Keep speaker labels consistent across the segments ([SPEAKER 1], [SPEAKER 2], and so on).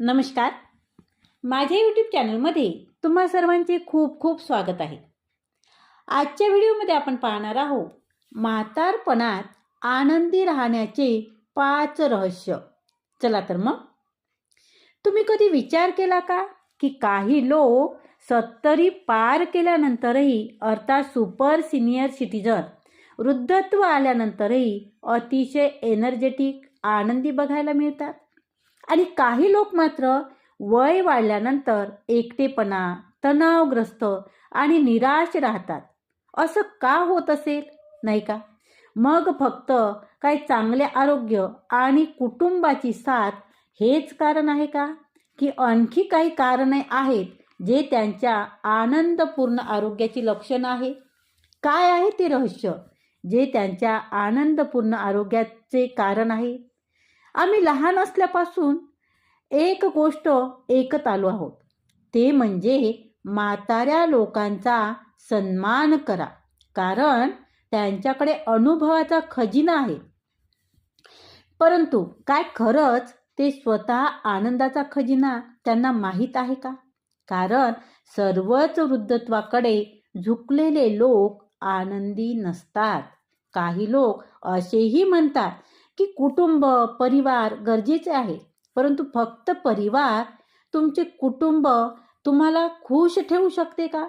[SPEAKER 1] नमस्कार. माझ्या यूट्यूब चॅनलमध्ये तुम्हा सर्वांचे खूप खूप स्वागत आहे. आजच्या व्हिडिओमध्ये आपण पाहणार आहोत म्हातारपणात आनंदी राहण्याचे पाच रहस्य. चला तर मग. तुम्ही कधी विचार केला का की काही लोक सत्तरी पार केल्यानंतरही अर्थात सुपर सिनियर सिटीजन वृद्धत्व आल्यानंतरही अतिशय एनर्जेटिक आनंदी बघायला मिळतात? आणि काही लोक मात्र वय वाढल्यानंतर एकटेपणा तणावग्रस्त आणि निराश राहतात. असं का होत असेल? नाही का? मग फक्त काही चांगले आरोग्य आणि कुटुंबाची साथ हेच कारण आहे का? की आणखी काही कारणे आहेत जे त्यांच्या आनंदपूर्ण आरोग्याची लक्षणं आहे काय आहे ते रहस्य जे त्यांच्या आनंदपूर्ण आरोग्याचे कारण आहे? आम्ही लहान असल्यापासून एक गोष्ट ऐकत आलो आहोत. ते म्हणजे म्हाताऱ्या लोकांचा सन्मान करा. कारण त्यांच्याकडे अनुभवाचा खजिना आहे. परंतु काय खरंच ते स्वतः आनंदाचा खजिना त्यांना माहीत आहे का? कारण सर्वच वृद्धत्वाकडे झुकलेले लोक आनंदी नसतात. काही लोक असेही म्हणतात की कुटुंब परिवार गरजेचे आहे. परंतु फक्त परिवार तुमचे कुटुंब तुम्हाला खुश ठेवू शकते का?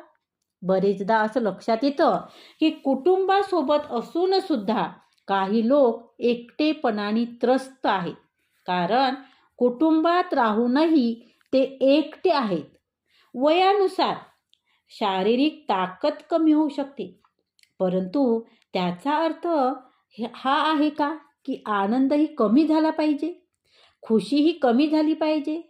[SPEAKER 1] बरेचदा असं लक्षात येतं की कुटुंबासोबत असून सुद्धा काही लोक एकटेपणाने त्रस्त आहेत. कारण कुटुंबात राहूनही ते एकटे आहेत. वयानुसार शारीरिक ताकद कमी होऊ शकते. परंतु त्याचा अर्थ हे- हा आहे का? की आनंदही कमी झाला पाहिजे. खुशीही कमी झाली पाहिजे.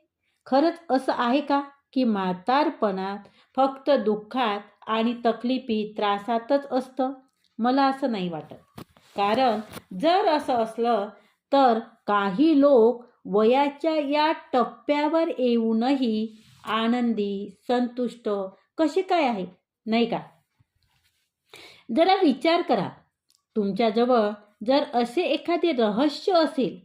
[SPEAKER 1] खरंच असं आहे का की म्हातारपणात फक्त दुःखात आणि तकलीफी त्रासातच असतं? मला असं नाही वाटत. कारण जर असं असलं तर काही लोक वयाच्या या टप्प्यावर येऊनही आनंदी संतुष्ट कसे काय आहे नाही का? जरा विचार करा. तुमच्याजवळ जर असे एखादे रहस्य असेल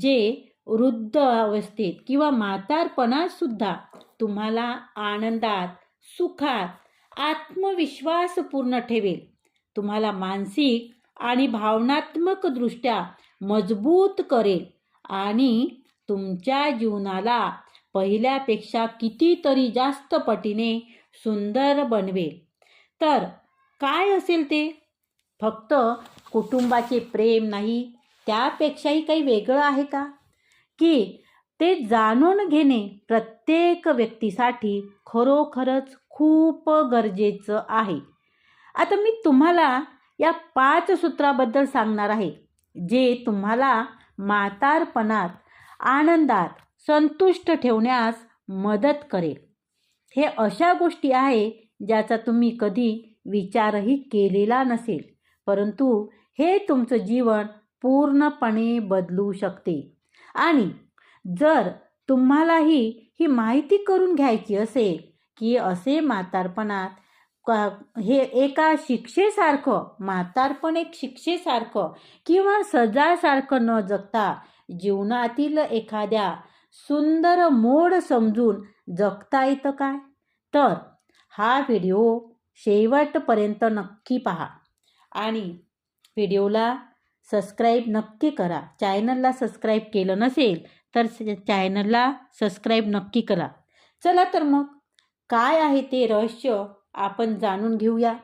[SPEAKER 1] जे वृद्ध अवस्थेत किंवा म्हातारपणात सुद्धा तुम्हाला आनंदात सुखात आत्मविश्वास पूर्ण ठेवेल. तुम्हाला मानसिक आणि भावनात्मकदृष्ट्या मजबूत करेल आणि तुमच्या जीवनाला पहिल्यापेक्षा कितीतरी जास्त पटीने सुंदर बनवेल. तर काय असेल ते? फक्त कुटुंबाचे प्रेम नाही त्यापेक्षाही काही वेगळं आहे का? की ते जाणून घेणे प्रत्येक व्यक्तीसाठी खरोखरच खूप गरजेचं आहे. आता मी तुम्हाला या पाच सूत्राबद्दल सांगणार आहे जे तुम्हाला म्हातारपणात आनंदात संतुष्ट ठेवण्यास मदत करेल. हे अशा गोष्टी आहे ज्याचा तुम्ही कधी विचारही केलेला नसेल. परंतु हे तुमचं जीवन पूर्णपणे बदलू शकते. आणि जर तुम्हालाही ही माहिती करून घ्यायची असेल की असे म्हातारपणात का- हे एका शिक्षेसारखं म्हातारपण एक शिक्षेसारखं किंवा सजासारखं न जगता जीवनातील एखाद्या सुंदर मोड समजून जगता येतं काय? तर हा व्हिडिओ शेवटपर्यंत नक्की पहा. आणि व्हिडिओला सबस्क्राईब नक्की करा. चॅनलला सबस्क्राईब केलं नसेल तर चॅनलला सबस्क्राईब नक्की करा. चला तर मग काय आहे ते रहस्य आपण जाणून घेऊया.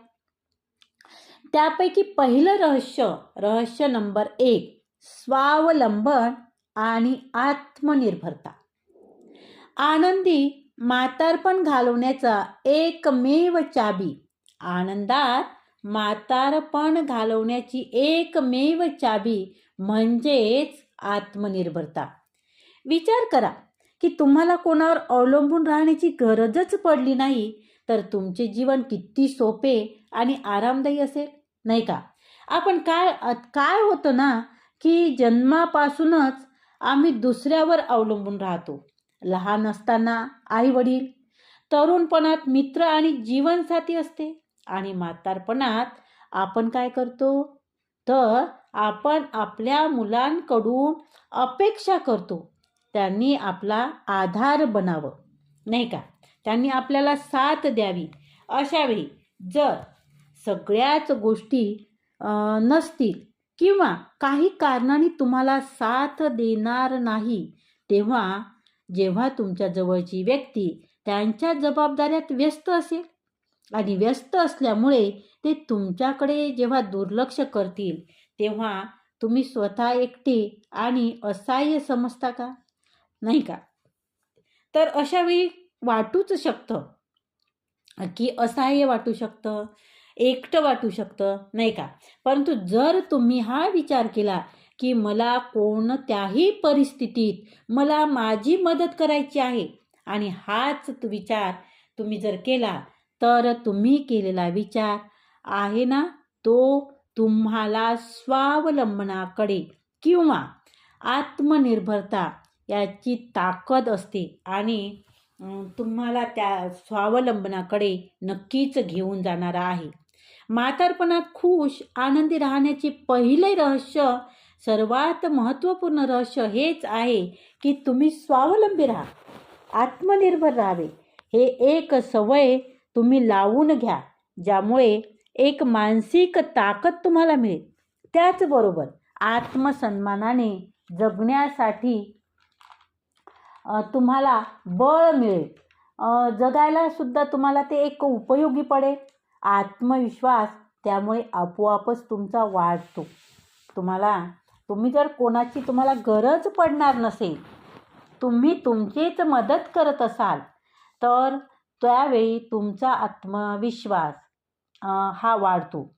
[SPEAKER 1] त्यापैकी पहिलं रहस्य रहस्य नंबर एक स्वावलंबन आणि आत्मनिर्भरता. आनंदी म्हातारपण घालवण्याचा एकमेव चाबी आनंदात म्हातारपण घालवण्याची एकमेव चाबी म्हणजेच आत्मनिर्भरता. विचार करा की तुम्हाला कोणावर अवलंबून राहण्याची गरजच पडली नाही तर तुमचे जीवन किती सोपे आणि आरामदायी असेल नाही का? आपण काय काय होतं ना की जन्मापासूनच आम्ही दुसऱ्यावर अवलंबून राहतो. लहान असताना आई वडील तरुणपणात मित्र आणि जीवनसाथी असते. आणि म्हातारपणात आपण काय करतो? तर आपण आपल्या मुलांकडून अपेक्षा करतो. त्यांनी आपला आधार बनावं. नाही का? त्यांनी आपल्याला साथ द्यावी. अशावेळी जर सगळ्याच गोष्टी नसतील किंवा काही कारणाने तुम्हाला साथ देणार नाही तेव्हा जेव्हा तुमच्या जवळची व्यक्ती त्यांच्या जबाबदाऱ्यात व्यस्त असेल आणि व्यस्त असल्यामुळे ते तुमच्याकडे जेव्हा दुर्लक्ष करतील तेव्हा तुम्ही स्वतः एकटे आणि असहाय्य समजता का? नाही का? तर अशावेळी वाटूच शकतं. की असहाय्य वाटू शकतं एकटं वाटू शकतं नाही का? परंतु जर तुम्ही हा विचार केला की मला कोणत्याही परिस्थितीत मला माझी मदत करायची आहे आणि हाच विचार तुम्ही जर केला तर तुम्ही केलेला विचार आहे ना? तो तुम्हाला स्वावलंबनाकडे किंवा आत्मनिर्भरता याची ताकद असते आणि तुम्हाला त्या स्वावलंबनाकडे नक्कीच घेऊन जाणारा आहे. म्हातारपणात खुश आनंदी राहण्याचे पहिले रहस्य सर्वात महत्त्वपूर्ण रहस्य हेच आहे की तुम्ही स्वावलंबी राहा आत्मनिर्भर राहावे. हे एक सवय तुम्ही लावून घ्या ज्यामुळे एक मानसिक ताकद तुम्हाला मिळेल. त्याचबरोबर आत्मसन्मानाने जगण्यासाठी तुम्हाला बळ मिळेल. जगायला सुद्धा तुम्हाला ते एक उपयोगी पडेल. आत्मविश्वास त्यामुळे आपोआपच तुमचा वाढतो. तुम्हाला तुम्ही जर कोणाची तुम्हाला गरज पडणार नसेल तुम्ही तुमचीच मदत करत असाल तर त्यावेळी तुमचा आत्मविश्वास हा वाढतो.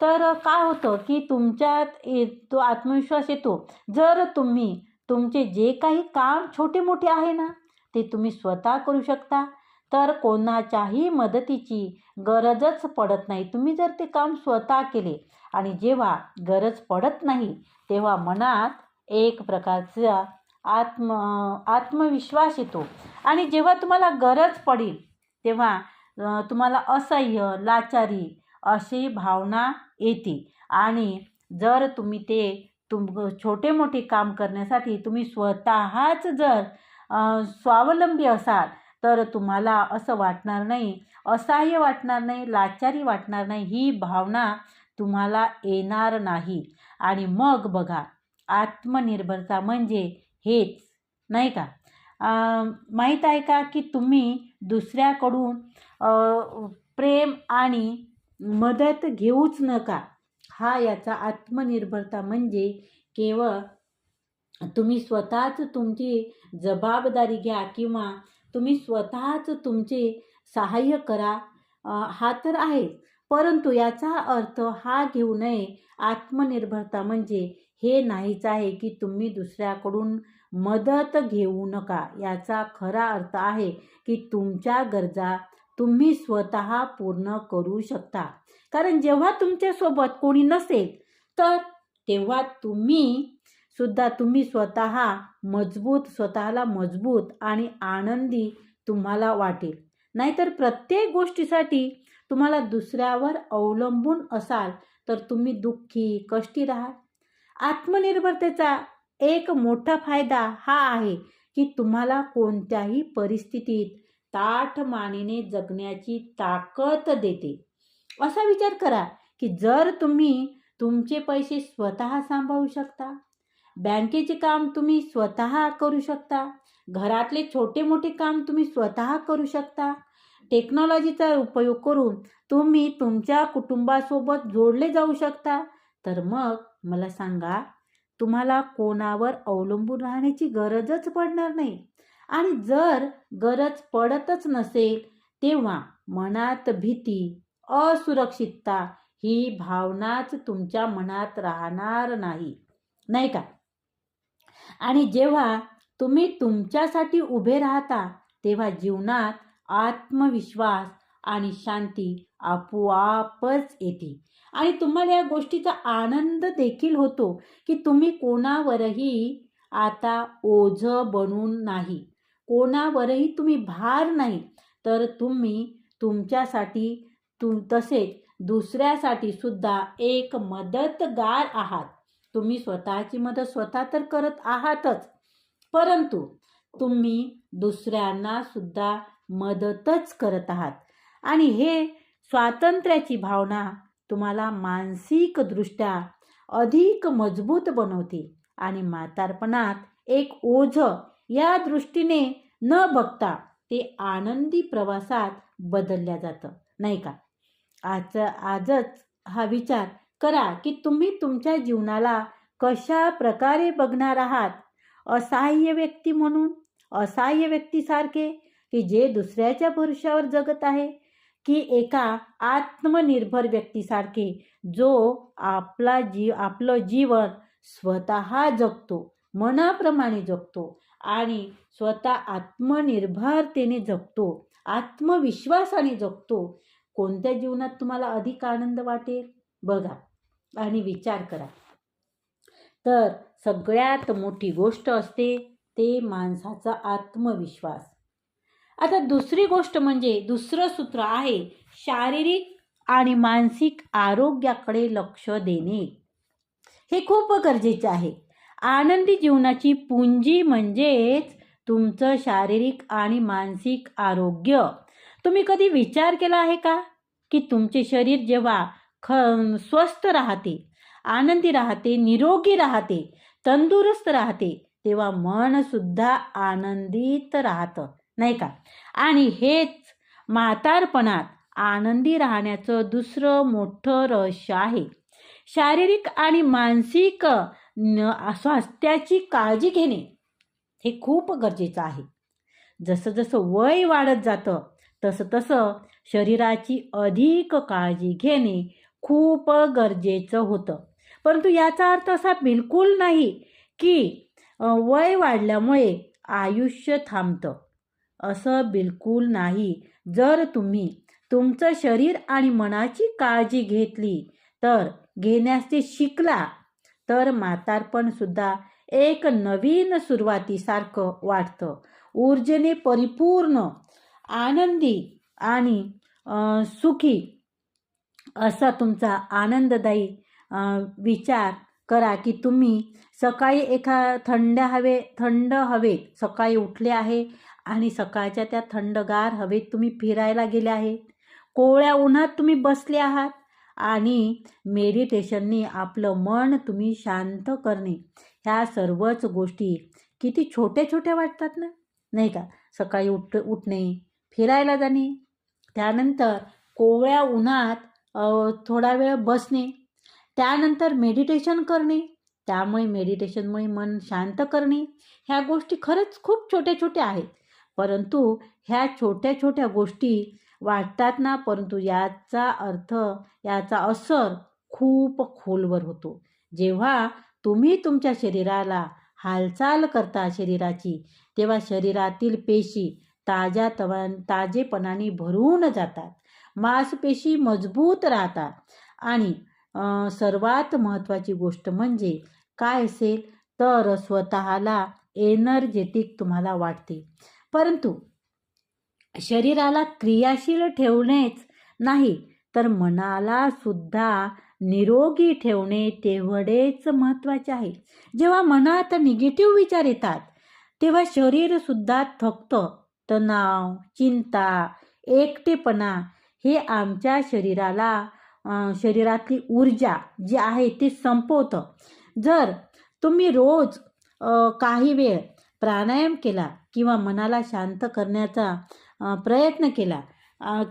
[SPEAKER 1] तर काय होतं की तुमच्यात ए- तो आत्मविश्वास येतो. जर तुम्ही तुमचे जे काही काम छोटे मोठे आहे ना ते तुम्ही स्वतः करू शकता. तर कोणाच्याही मदतीची गरजच पडत नाही. तुम्ही जर ते काम स्वतः केले आणि जेव्हा गरज पडत नाही तेव्हा मनात एक प्रकारचा आत्म आत्मविश्वास येतो. आणि जेव्हा तुम्हाला गरज पडेल तेव्हा तुम्हाला असह्य लाचारी अशी भावना येते. आणि जर तुम्ही ते तुम छोटे मोठे काम करण्यासाठी तुम्ही स्वतःच जर स्वावलंबी असाल तर तुम्हाला असं वाटणार नाही असहाय्य वाटणार नाही लाचारी वाटणार नाही ही भावना तुम्हाला येणार नाही. आणि मग बघा आत्मनिर्भरता म्हणजे हेच नाही का? माहीत आहे का की तुम्ही दुसऱ्याकडून प्रेम आणि मदत घेऊच नका. हा याचा आत्मनिर्भरता म्हणजे केवळ तुम्ही स्वतःच तुमची जबाबदारी घ्या किंवा तुम्ही स्वतःच तुमचे सहाय्य करा. हा तर आहे परंतु याचा अर्थ हा घेऊ नये. आत्मनिर्भरता म्हणजे हे नाहीच आहे की तुम्ही दुसऱ्याकडून मदत घेऊ नका याचा खरा अर्थ आहे की तुमच्या गरजा तुम्ही स्वतः पूर्ण करू शकता. कारण जेव्हा तुमच्यासोबत कोणी नसेल तर तेव्हा तुम्ही सुद्धा तुम्ही स्वतः मजबूत स्वतःला मजबूत आणि आनंदी तुम्हाला वाटेल. नाहीतर प्रत्येक गोष्टीसाठी तुम्हाला दुसऱ्यावर अवलंबून असाल तर तुम्ही दुःखी कष्टी राहाल. आत्मनिर्भरतेचा एक मोठा फायदा हा आहे की तुम्हाला कोणत्याही परिस्थितीत ताठ मानेने जगण्याची ताकद देते. असा विचार करा की जर तुम्ही तुमचे पैसे स्वतः सांभाळू शकता बँकेचे काम तुम्ही स्वतः करू शकता घरातले छोटे मोठे काम तुम्ही स्वतः करू शकता टेक्नॉलॉजीचा उपयोग करून तुम्ही तुमच्या कुटुंबासोबत जोडले जाऊ शकता तर मग मला सांगा तुम्हाला कोणावर अवलंबून राहण्याची गरजच पडणार नाही. आणि जर गरज पडतच नसेल तेव्हा मनात भीती असुरक्षितता ही भावनाच तुमच्या मनात राहणार नाही. नाही का? आणि जेव्हा तुम्ही तुमच्यासाठी उभे राहता तेव्हा जीवनात आत्मविश्वास आणि शांती आपोआपच येते आणि तुम्हाला या गोष्टीचा आनंद देखील होतो की तुम्ही कोणावरही आता ओझ बनून नाही. कोणावरही तुम्ही भार नाही. तर तुम्ही तुमच्यासाठी तुम तसेच दुसऱ्यासाठी सुद्धा एक मदतगार आहात. तुम्ही स्वतःची मदत स्वतः तर करत आहातच. परंतु तुम्ही दुसऱ्यांना सुद्धा मदतच करत आहात. आणि हे स्वातंत्र्याची भावना तुम्हाला मानसिकदृष्ट्या अधिक मजबूत बनवते आणि म्हातारपणात एक ओझ या दृष्टीने न बघता ते आनंदी प्रवासात बदलल्या जातं नाही का? आज आजच हा विचार करा की तुम्ही तुमच्या जीवनाला कशा प्रकारे बघणार आहात? असहाय्य व्यक्ती म्हणून असहाय्य व्यक्तीसारखे की जे दुसऱ्याच्या भरुष्यावर जगत आहे? की एका आत्मनिर्भर व्यक्तीसारखे जो आपला जी आपलं जीवन स्वतः जगतो मनाप्रमाणे जगतो आणि स्वतः आत्मनिर्भरतेने जगतो आत्मविश्वासाने जगतो. कोणत्या जीवनात तुम्हाला अधिक आनंद वाटेल? बघा आणि विचार करा. तर सगळ्यात मोठी गोष्ट असते ते माणसाचा आत्मविश्वास. आता दुसरी गोष्ट म्हणजे दुसरं सूत्र आहे शारीरिक आणि मानसिक आरोग्याकडे लक्ष देणे. हे खूप गरजेचे आहे. आनंदी जीवनाची पुंजी म्हणजेच तुमचं शारीरिक आणि मानसिक आरोग्य. तुम्ही कधी विचार केला आहे का? की तुमचे शरीर जेव्हा ख स्वस्थ राहते आनंदी राहते निरोगी राहते तंदुरुस्त राहते तेव्हा मनसुद्धा आनंदित राहतं. नाही का? आणि हेच म्हातारपणात आनंदी राहण्याचं दुसरं मोठं रहस्य आहे. शारीरिक आणि मानसिक न स्वास्थ्याची काळजी घेणे हे खूप गरजेचं आहे. जसं जसं वय वाढत जातं तसं तसं शरीराची अधिक काळजी घेणे खूप गरजेचं होतं. परंतु याचा अर्थ असा बिलकुल नाही की वय वाढल्यामुळे आयुष्य थांबतं. असं बिलकुल नाही. जर तुम्ही तुमचं शरीर आणि मनाची काळजी घेतली तर घेण्यास ते शिकला तर म्हातारपणसुद्धा एक नवीन सुरुवातीसारखं वाटतं. ऊर्जेने परिपूर्ण आनंदी आणि सुखी असा तुमचा आनंददायी विचार करा की तुम्ही सकाळी एका थंड हवे थंड हवेत सकाळी उठले आहे आणि सकाळच्या त्या थंडगार हवेत तुम्ही फिरायला गेले आहेत. कोवळ्या उन्हात तुम्ही बसले आहात. आणि मेडिटेशनने आपलं मन तुम्ही शांत करणे. ह्या सर्वच गोष्टी किती छोट्या छोट्या वाटतात ना? नाही का? सकाळी उठ उठणे फिरायला जाणे. त्यानंतर कोवळ्या उन्हात थोडा वेळ बसणे. त्यानंतर मेडिटेशन करणे. त्यामुळे मेडिटेशनमुळे मन शांत करणे. ह्या गोष्टी खरंच खूप छोट्या छोट्या आहेत. परंतु ह्या छोट्या छोट्या गोष्टी वाटतात ना परंतु याचा अर्थ याचा असर खूप खोलवर होतो. जेव्हा तुम्ही तुमच्या शरीराला हालचाल करता शरीराची तेव्हा शरीरातील पेशी ताज्या तवान ताजेपणाने भरून जातात. मांसपेशी मजबूत राहतात. आणि सर्वात महत्त्वाची गोष्ट म्हणजे काय असेल? तर स्वतःला एनर्जेटिक तुम्हाला वाटते. परंतु शरीराला क्रियाशील ठेवणेच नाही तर मनाला सुद्धा निरोगी ठेवणे तेवढेच महत्त्वाचे आहे. जेव्हा मनात निगेटिव्ह विचार येतात तेव्हा शरीरसुद्धा थकतं तणाव चिंता एकटेपणा हे आमच्या शरीराला शरीरातली ऊर्जा जी आहे ती संपवतं. जर तुम्ही रोज काही वेळ प्राणायाम केला किंवा मनाला शांत करण्याचा प्रयत्न केला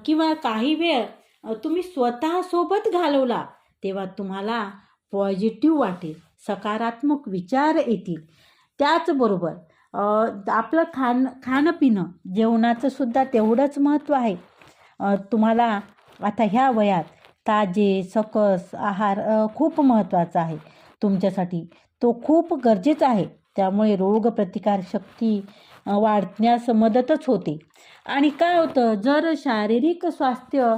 [SPEAKER 1] किंवा काही वेळ तुम्ही स्वतःसोबत घालवला तेव्हा तुम्हाला पॉझिटिव्ह वाटेल सकारात्मक विचार येतील. त्याचबरोबर आपलं खाण खाणं पिणं जेवणाचं सुद्धा तेवढंच महत्त्व आहे. तुम्हाला आता ह्या वयात ताजे सकस आहार खूप महत्त्वाचा आहे. तुमच्यासाठी तो खूप गरजेचा आहे. त्यामुळे रोगप्रतिकारशक्ती वाढण्यास मदतच होते. आणि काय होतं जर शारीरिक स्वास्थ्य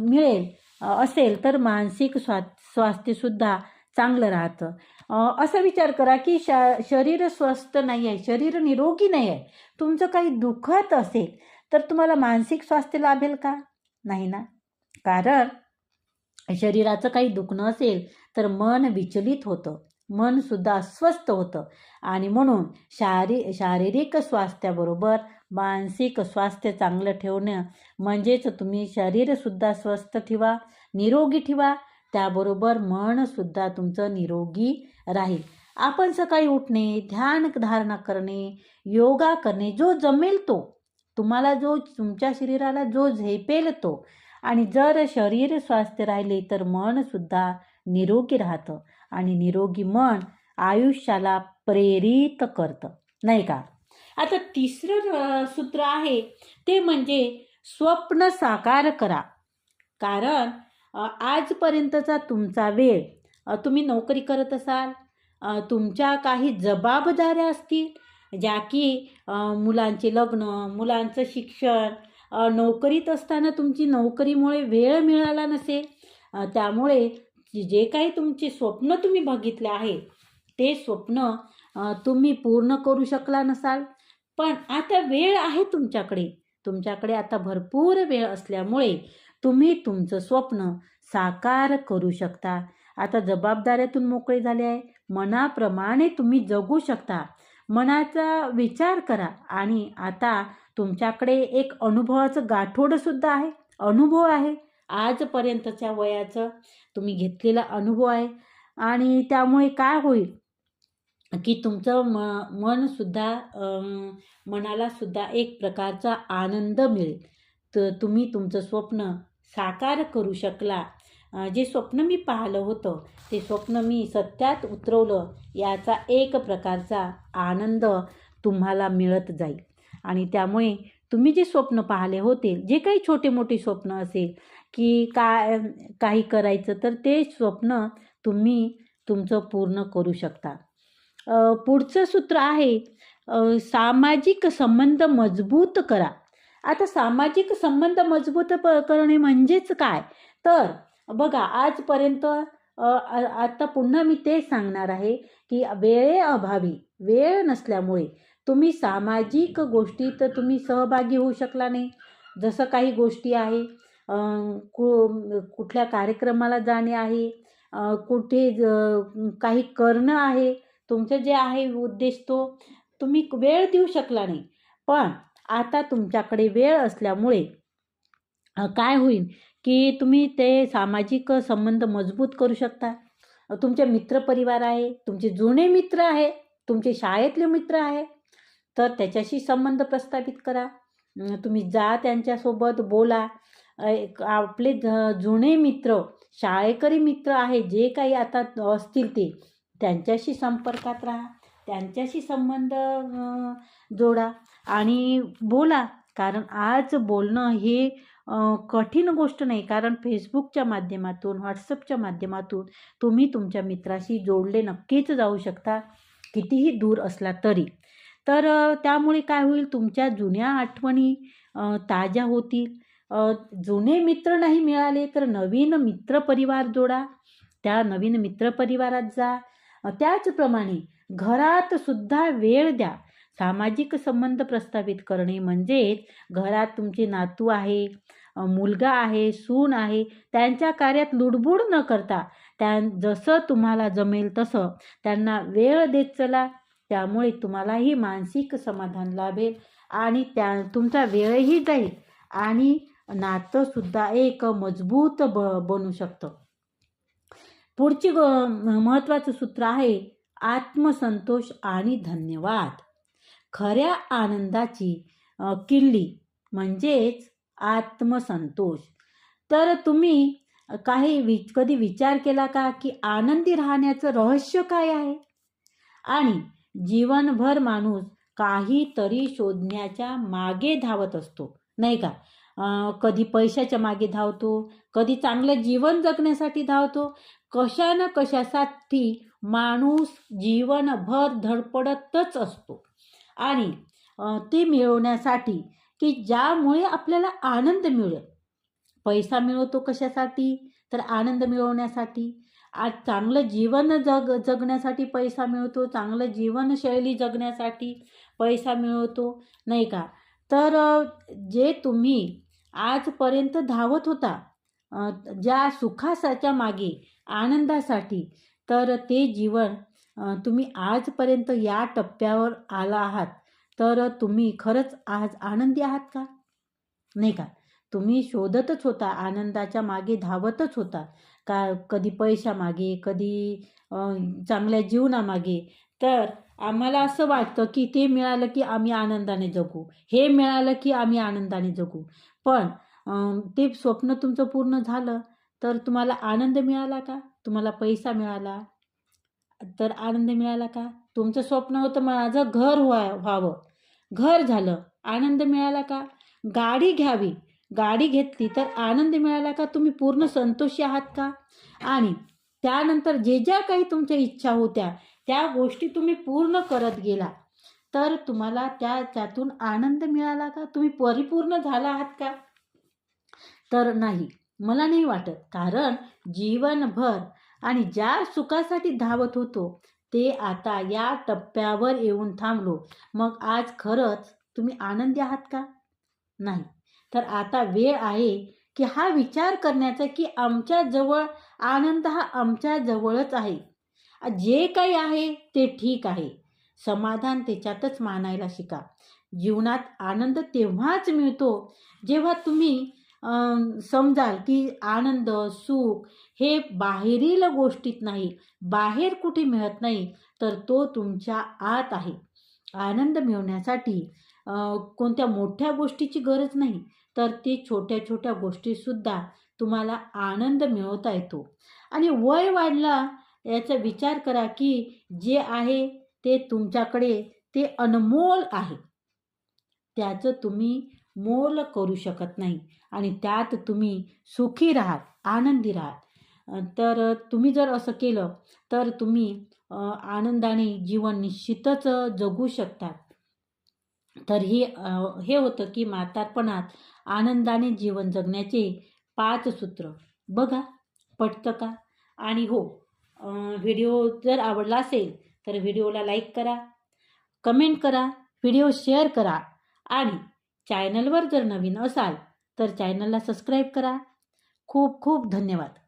[SPEAKER 1] मिळेल असेल तर मानसिक स्वा स्वास्थ्यसुद्धा चांगलं राहतं. असा विचार करा की शा शरीर स्वस्थ नाही आहे शरीर निरोगी नाही आहे तुमचं काही दुखत असेल तर तुम्हाला मानसिक स्वास्थ्य लाभेल का? नाही ना? कारण शरीराचं काही दुखणं असेल तर मन विचलित होतं. मनसुद्धा अस्वस्थ होतं. आणि म्हणून शारी शारीरिक स्वास्थ्याबरोबर मानसिक स्वास्थ्य चांगलं ठेवणं म्हणजेच तुम्ही शरीरसुद्धा स्वस्थ ठेवा निरोगी ठेवा. त्याबरोबर मनसुद्धा तुमचं निरोगी राहील. आपण सकाळी उठणे ध्यान धारणा करणे योगा करणे जो जमेल तो. तुम्हाला जो तुमच्या शरीराला जो झेपेल तो. आणि जर शरीर स्वास्थ्य राहिले तर मनसुद्धा निरोगी राहतं. आणि निरोगी मन आयुष्याला प्रेरित करतं. नाही का? आता तिसरं सूत्र आहे ते म्हणजे स्वप्न साकार करा. कारण आजपर्यंतचा तुमचा वेळ तुम्ही नोकरी करत असाल तुमच्या काही जबाबदाऱ्या असतील ज्या की मुलांचे लग्न मुलांचं शिक्षण नोकरीत असताना तुमची नोकरीमुळे वेळ मिळाला नसेल त्यामुळे जे काही तुमचे स्वप्न तुम्ही बघितले आहे ते स्वप्न तुम्ही पूर्ण करू शकला नसाल. पण आता वेळ आहे तुमच्याकडे. तुमच्याकडे आता भरपूर वेळ असल्यामुळे तुम्ही तुमचं स्वप्न साकार करू शकता. आता जबाबदाऱ्यातून मोकळे झाले आहे. मनाप्रमाणे तुम्ही जगू शकता. मनाचा विचार करा आणि आता तुमच्याकडे एक अनुभवाचं गाठोडंसुद्धा आहे. अनुभव आहे. आजपर्यंतच्या वयाचं तुम्ही घेतलेला अनुभव आहे. आणि त्यामुळे काय होईल की तुमचं म मनसुद्धा मनालासुद्धा एक प्रकारचा आनंद मिळेल. तर तुम्ही तुमचं स्वप्न साकार करू शकला. जे स्वप्न मी पाहिलं होतं ते स्वप्न मी सत्यात उतरवलं याचा एक प्रकारचा आनंद तुम्हाला मिळत जाईल. आणि त्यामुळे तुम्ही जे स्वप्न पाहिले होते जे काही छोटे मोठे स्वप्न असेल की काय काही करायचं तर ते स्वप्न तुम्ही तुमचं पूर्ण करू शकता. पुढचं सूत्र आहे सामाजिक संबंध मजबूत करा. आता सामाजिक संबंध मजबूत प करणे म्हणजेच काय? तर बघा आजपर्यंत आता पुन्हा मी तेच सांगणार आहे की वेळेअभावी वेळ नसल्यामुळे तुम्ही सामाजिक गोष्टीत तुम्ही सहभागी होऊ शकला नाही. जसं काही गोष्टी आहे कु कुठल्या कार्यक्रमाला जाणे आहे कुठे ज- काही करणं आहे तुमचं जे आहे उद्देश तो तुम्ही वेळ देऊ शकला नाही. पण आता तुमच्याकडे वेळ असल्यामुळे काय होईल की तुम्ही ते सामाजिक संबंध मजबूत करू शकता. तुमचे मित्रपरिवार आहे तुमचे जुने मित्र आहे तुमचे शाळेतले मित्र आहे तर त्याच्याशी संबंध प्रस्थापित करा. तुम्ही जा त्यांच्यासोबत बोला. एक आपले ज- जुने मित्र शाळेकरी मित्र आहे जे काही आता असतील ते त्यांच्याशी संपर्कात राहा. त्यांच्याशी संबंध जोडा आणि बोला. कारण आज बोलणं हे कठीण गोष्ट नाही. कारण फेसबुकच्या माध्यमातून व्हॉट्सअपच्या माध्यमातून तुम्ही तुमच्या मित्राशी जोडले नक्कीच जाऊ शकता. कितीही दूर असला तरी. तर त्यामुळे काय होईल? तुमच्या जुन्या आठवणी ताज्या होतील. जुने मित्र नाही मिळाले तर नवीन मित्रपरिवार जोडा. त्या नवीन मित्रपरिवारात जा. त्याचप्रमाणे घरात सुद्धा वेळ द्या. सामाजिक संबंध प्रस्थापित करणे म्हणजेच घरात तुमचे नातू आहे मुलगा आहे सून आहे त्यांच्या कार्यात लुडबुड न करता त्या जसं तुम्हाला जमेल तसं त्यांना वेळ देत चला. त्यामुळे तुम्हालाही मानसिक समाधान लाभेल आणि त्या तुमचा वेळही जाईल आणि नातंसुद्धा एक मजबूत ब बनू शकतं. पुढची ग महत्त्वाचं सूत्र आहे आत्मसंतोष आणि धन्यवाद. खऱ्या आनंदाची किल्ली म्हणजेच आत्मसंतोष. तर तुम्ही काही वि कधी विचार केला का की आनंदी राहण्याचं रहस्य काय आहे? आणि जीवनभर माणूस काहीतरी शोधण्याच्या मागे धावत असतो नाही का? कधी पैशाच्या मागे धावतो कधी चांगलं जीवन जगण्यासाठी धावतो. कशा न कशासाठी माणूस जीवनभर धडपडतच असतो. आणि ते मिळवण्यासाठी की ज्यामुळे आपल्याला आनंद मिळेल. पैसा मिळवतो कशासाठी? तर आनंद मिळवण्यासाठी आज चांगलं जीवन जग जगण्यासाठी पैसा मिळतो चांगलं जीवनशैली जगण्यासाठी पैसा मिळवतो नाही का? तर जे तुम्ही आजपर्यंत धावत होता ज्या सुखासाच्या मागे आनंदासाठी तर ते जीवन तुम्ही आजपर्यंत या टप्प्यावर आला आहात. तर तुम्ही खरंच आज आनंदी आहात का? नाही का? तुम्ही शोधतच होता आनंदाच्या मागे धावतच होता. का कधी पैशामागे कधी चांगल्या जीवनामागे. तर आम्हाला असं वाटतं की ते मिळालं की आम्ही आनंदाने जगू. हे मिळालं की आम्ही आनंदाने जगू. पण ते स्वप्न तुमचं पूर्ण झालं तर तुम्हाला आनंद मिळाला का? तुम्हाला पैसा मिळाला? तर आनंद मिळाला का? तुमचं स्वप्न होतं माझं घर व्हा व्हावं. घर झालं. आनंद मिळाला का? गाडी घ्यावी. गाडी घेतली तर आनंद मिळाला का? तुम्ही पूर्ण संतोषी आहात का? आणि त्यानंतर जे ज्या काही तुमच्या इच्छा होत्या त्या गोष्टी तुम्ही पूर्ण करत गेला. तर तुम्हाला त्या त्यातून आनंद मिळाला का? तुम्ही परिपूर्ण झाला आहात का? तर नाही मला नाही वाटत. कारण जीवनभर आणि ज्या सुखासाठी धावत होतो ते आता या टप्प्यावर येऊन थांबलो. मग आज खरंच तुम्ही आनंदी आहात का? नाही. तर आता वेळ आहे की हा विचार करण्याचा की आमच्या जवळ आनंद हा आमच्या जवळच आहे. जे काही आहे ते ठीक आहे. समाधान त्याच्यातच मानायला शिका. जीवनात आनंद तेव्हाच मिळतो जेव्हा तुम्ही समजाल की आनंद सुख हे बाहेरील गोष्टीत नाही बाहेर कुठे मिळत नाही तर तो तुमच्या आत आहे. आनंद मिळवण्यासाठी कोणत्या मोठ्या गोष्टीची गरज नाही. तर ती छोट्या छोट्या गोष्टीसुद्धा तुम्हाला आनंद मिळवता येतो. आणि वय वाढला याचा विचार करा की जे आहे ते तुमच्याकडे ते अनमोल आहे. त्याचं तुम्ही मोल करू शकत नाही आणि त्यात तुम्ही सुखी राहात आनंदी राहात तर तुम्ही जर असं केलं तर तुम्ही आनंदाने जीवन निश्चितच जगू शकतात तर हे हे होतं की म्हातारपणात आनंदाने जीवन जगण्याचे पाच सूत्र. बघा पटतं का? आणि हो व्हिडिओ जर आवडला असेल तर व्हिडिओला लाईक करा कमेंट करा व्हिडिओ शेअर करा आणि चॅनलवर जर नवीन असाल तर चॅनलला सबस्क्राईब करा. खूप खूप धन्यवाद.